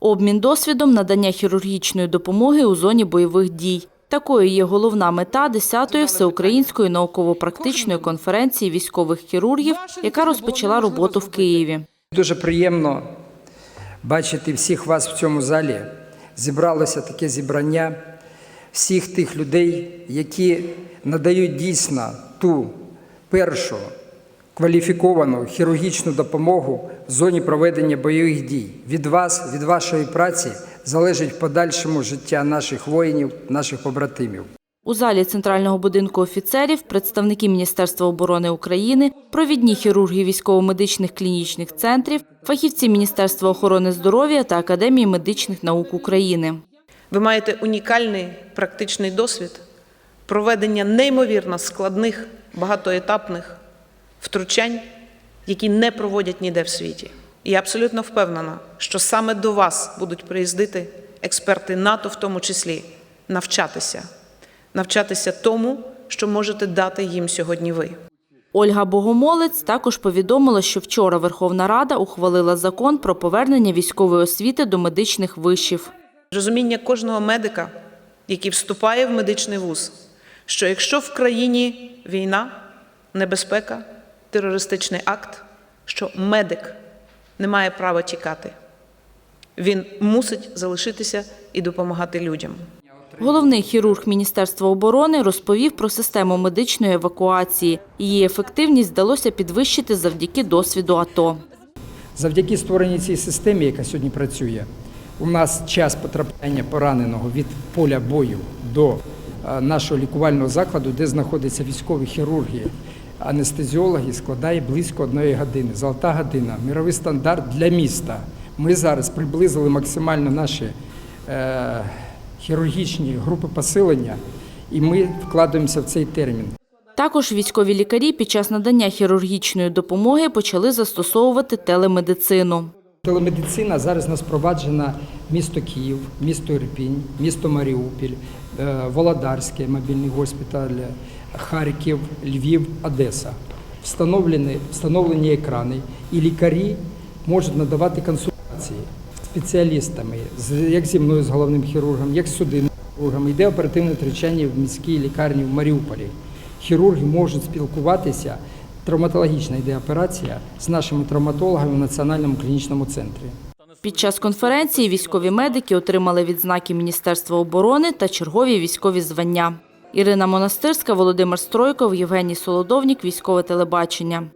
Обмін досвідом надання хірургічної допомоги у зоні бойових дій. Такою є головна мета 10-ї всеукраїнської науково-практичної конференції військових хірургів, яка розпочала роботу в Києві. Дуже приємно бачити всіх вас в цьому залі. Зібралося таке зібрання всіх тих людей, які надають дійсно ту першу кваліфіковану хірургічну допомогу в зоні проведення бойових дій. Від вас, від вашої праці залежить в подальшому життя наших воїнів, наших побратимів. У залі Центрального будинку офіцерів представники Міністерства оборони України, провідні хірурги військово-медичних клінічних центрів, фахівці Міністерства охорони здоров'я та Академії медичних наук України. Ви маєте унікальний практичний досвід проведення неймовірно складних багатоетапних втручань, які не проводять ніде в світі. І я абсолютно впевнена, що саме до вас будуть приїздити експерти НАТО, в тому числі, навчатися, навчатися тому, що можете дати їм сьогодні ви. Ольга Богомолець також повідомила, що вчора Верховна Рада ухвалила закон про повернення військової освіти до медичних вишів. Розуміння кожного медика, який вступає в медичний вуз, що якщо в країні війна, небезпека, терористичний акт, що медик не має права тікати. Він мусить залишитися і допомагати людям. Головний хірург Міністерства оборони розповів про систему медичної евакуації. Її ефективність вдалося підвищити завдяки досвіду АТО. Завдяки створеній цій системі, яка сьогодні працює, у нас час потрапляння пораненого від поля бою до е, нашого лікувального закладу, де знаходяться військові хірурги, анестезіологи, складає близько одної години. Золота година, мировий стандарт для міста. Ми зараз приблизили максимально наші е, хірургічні групи посилення, і ми вкладаємося в цей термін. Також військові лікарі під час надання хірургічної допомоги почали застосовувати телемедицину. Телемедицина зараз нас впроваджена місто Київ, місто Ірпінь, місто Маріуполь, е, Володарське мобільний госпіталь, Харків, Львів, Одеса. Встановлені, встановлені екрани, і лікарі можуть надавати консультації спеціалістами, як зі мною, з головним хірургом, як з судинним хірургом. Йде оперативне втручання в міській лікарні в Маріуполі. Хірурги можуть спілкуватися. Травматологічна йде операція з нашими травматологами в Національному клінічному центрі. Під час конференції військові медики отримали відзнаки Міністерства оборони та чергові військові звання. Ірина Монастирська, Володимир Стройков, Євгеній Солодовнік, Військове телебачення.